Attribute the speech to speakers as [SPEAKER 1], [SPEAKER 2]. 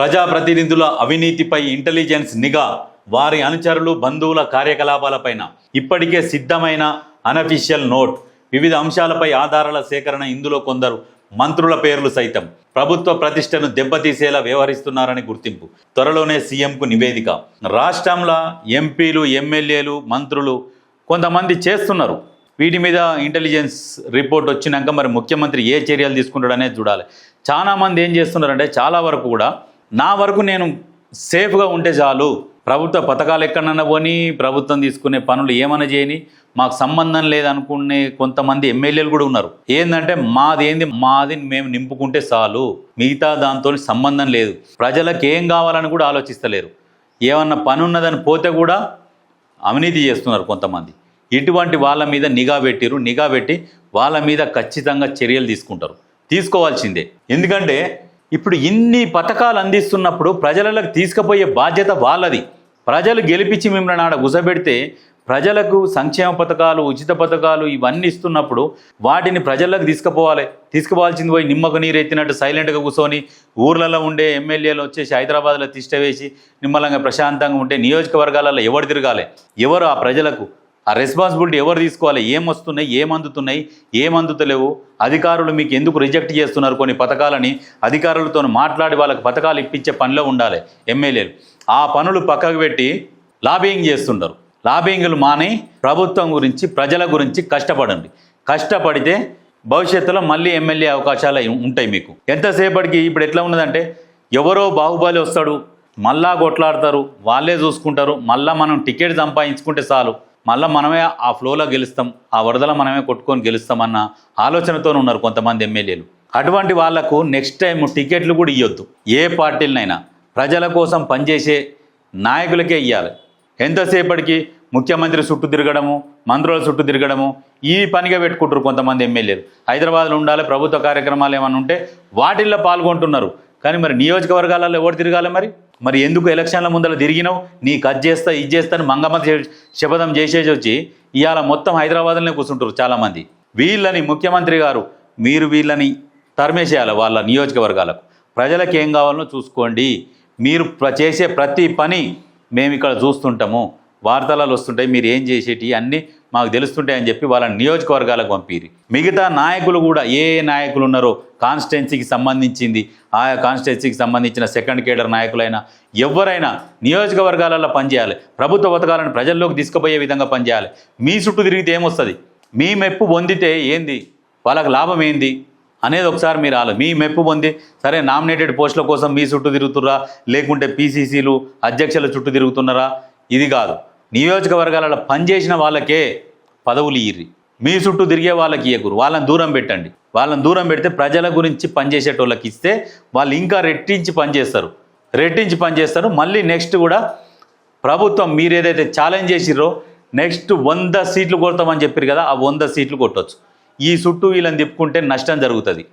[SPEAKER 1] ప్రజాప్రతినిధుల అవినీతిపై ఇంటెలిజెన్స్ నిఘా వారి అనుచరులు బంధువుల కార్యకలాపాలపైన. ఇప్పటికే సిద్ధమైన అనఫిషియల్ నోట్. వివిధ అంశాలపై ఆధారాల సేకరణ ఇందులో కొందరు మంత్రుల పేర్లు సైతం. ప్రభుత్వ ప్రతిష్టను దెబ్బతీసేలా వ్యవహరిస్తున్నారని గుర్తింపు. త్వరలోనే సీఎంకు నివేదిక. రాష్ట్రంలో ఎంపీలు ఎమ్మెల్యేలు మంత్రులు కొంతమంది చేస్తున్నారు. వీటి మీద ఇంటెలిజెన్స్ రిపోర్ట్ వచ్చినాక మరి ముఖ్యమంత్రి ఏ చర్యలు తీసుకుంటాడనేది చూడాలి. చాలా మంది ఏం చేస్తున్నారంటే చాలా వరకు కూడా నా వరకు నేను సేఫ్గా ఉంటే చాలు. ప్రభుత్వ పథకాలు ఎక్కడన్నా పోని ప్రభుత్వం తీసుకునే పనులు ఏమైనా చేయని మాకు సంబంధం లేదనుకునే కొంతమంది ఎమ్మెల్యేలు కూడా ఉన్నారు. ఏంటంటే మాది ఏంది మాది మేము నింపుకుంటే చాలు. మిగతా దాంతో సంబంధం లేదు. ప్రజలకు ఏం కావాలని కూడా ఆలోచిస్తలేరు. ఏమన్నా పని ఉన్నదని పోతే కూడా అవినీతి చేస్తున్నారు కొంతమంది. ఇటువంటి వాళ్ళ మీద నిఘా పెట్టిరు నిఘా పెట్టి వాళ్ళ మీద ఖచ్చితంగా చర్యలు తీసుకుంటారు. తీసుకోవాల్సిందే. ఎందుకంటే ఇప్పుడు ఇన్ని పథకాలు అందిస్తున్నప్పుడు ప్రజలకు తీసుకుపోయే బాధ్యత వాళ్ళది. ప్రజలు గెలిపించి మిమ్మల్ని ఆడ గుసబెడితే ప్రజలకు సంక్షేమ పథకాలు ఉచిత పథకాలు ఇవన్నీ ఇస్తున్నప్పుడు వాటిని ప్రజలకు తీసుకుపోవాలి. తీసుకుపోవాల్సింది పోయి నిమ్మకు నీరు ఎత్తినట్టు సైలెంట్గా కూర్చొని ఊర్లలో ఉండే ఎమ్మెల్యేలు వచ్చేసి హైదరాబాద్లో తిష్టవేసి నిమ్మలంగా ప్రశాంతంగా ఉంటే నియోజకవర్గాలలో ఎవరు తిరగాలి? ఎవరు ఆ ప్రజలకు? ఆ రెస్పాన్సిబిలిటీ ఎవరు తీసుకోవాలి? ఏం వస్తున్నాయి? ఏం అందుతున్నాయి? ఏం అందుతలేవు? అధికారులు మీకు ఎందుకు రిజెక్ట్ చేస్తున్నారు కొన్ని పథకాలని? అధికారులతో మాట్లాడి వాళ్ళకి పథకాలు ఇప్పించే పనిలో ఉండాలి ఎమ్మెల్యేలు. ఆ పనులు పక్కకు పెట్టి లాబింగ్ చేస్తుంటారు. లాబింగ్లు మాని ప్రభుత్వం గురించి ప్రజల గురించి కష్టపడండి. కష్టపడితే భవిష్యత్తులో మళ్ళీ ఎమ్మెల్యే అవకాశాలు ఉంటాయి మీకు. ఎంతసేపటికి ఇప్పుడు ఎట్లా ఉన్నదంటే ఎవరో బాహుబలి వస్తాడు మళ్ళా కొట్లాడతారు వాళ్ళే చూసుకుంటారు మళ్ళా మనం టికెట్ సంపాదించుకుంటే చాలు. మళ్ళీ మనమే ఆ ఫ్లోలో గెలుస్తాం ఆ వరదల మనమే కొట్టుకొని గెలుస్తామన్న ఆలోచనతో ఉన్నారు కొంతమంది ఎమ్మెల్యేలు. అటువంటి వాళ్ళకు నెక్స్ట్ టైం టికెట్లు కూడా ఇవ్వద్దు ఏ పార్టీలనైనా ప్రజల కోసం పనిచేసే నాయకులకే ఇవ్వాలి ఎంతసేపటికి ముఖ్యమంత్రి చుట్టూ తిరగడము మంత్రుల చుట్టూ తిరగడము ఈ పనిగా పెట్టుకుంటారు కొంతమంది ఎమ్మెల్యేలు. హైదరాబాద్లో ఉండాలి ప్రభుత్వ కార్యక్రమాలు ఏమైనా ఉంటే వాటిల్లో పాల్గొంటున్నారు. కానీ మరి నియోజకవర్గాలలో ఎవరు తిరగాలి మరి? మరి ఎందుకు ఎలక్షన్ల ముందర తిరిగినావు? నీ కట్ చేస్తా ఇది చేస్తాను మంగమ్మ శపథం చేసేసి వచ్చి ఇవాళ మొత్తం హైదరాబాద్లోనే కూర్చుంటారు చాలామంది. వీళ్ళని ముఖ్యమంత్రి గారు మీరు వీళ్ళని తరిమేసేయాలి వాళ్ళ నియోజకవర్గాలకు. ప్రజలకు ఏం కావాలో చూసుకోండి. మీరు చేసే ప్రతి పని మేము ఇక్కడ చూస్తుంటాము. వార్తలలో వస్తుంటాయి మీరు ఏం చేసేటి అన్నీ మాకు తెలుస్తుంటాయని చెప్పి వాళ్ళ నియోజకవర్గాలకు పంపిరి మిగతా నాయకులు కూడా ఏ ఏ నాయకులు ఉన్నారో కాన్స్టిట్యున్సీకి సంబంధించింది ఆయా కాన్స్టిట్యున్సీకి సంబంధించిన సెకండ్ కేడర్ నాయకులైనా ఎవరైనా నియోజకవర్గాలలో పనిచేయాలి. ప్రభుత్వ పథకాలను ప్రజల్లోకి తీసుకుపోయే విధంగా పనిచేయాలి. మీ చుట్టూ తిరిగితే ఏమొస్తుంది? మీ మెప్పు పొందితే ఏంది? వాళ్ళకి లాభం ఏంది? అనేది ఒకసారి మీరు ఆలో మీ మెప్పు పొంది సరే నామినేటెడ్ పోస్టుల కోసం మీ చుట్టూ తిరుగుతురా లేకుంటే పీసీసీలు అధ్యక్షుల చుట్టూ తిరుగుతున్నారా? ఇది కాదు. నియోజకవర్గాలలో పనిచేసిన వాళ్ళకే పదవులు ఇయ్యి మీ చుట్టూ తిరిగే వాళ్ళకి ఇయ్యకూరు వాళ్ళని దూరం పెట్టండి. వాళ్ళని దూరం పెడితే ప్రజల గురించి పనిచేసేటోళ్ళకి ఇస్తే వాళ్ళు ఇంకా రెట్టించి పనిచేస్తారు. రెట్టించి పనిచేస్తారు. మళ్ళీ నెక్స్ట్ కూడా ప్రభుత్వం మీరు ఏదైతే ఛాలెంజ్ చేసిర్రో నెక్స్ట్ వంద సీట్లు కొడతామని చెప్పారు కదా ఆ వంద సీట్లు కొట్టొచ్చు. ఈ చుట్టూ వీళ్ళని తిప్పుకుంటే నష్టం జరుగుతుంది.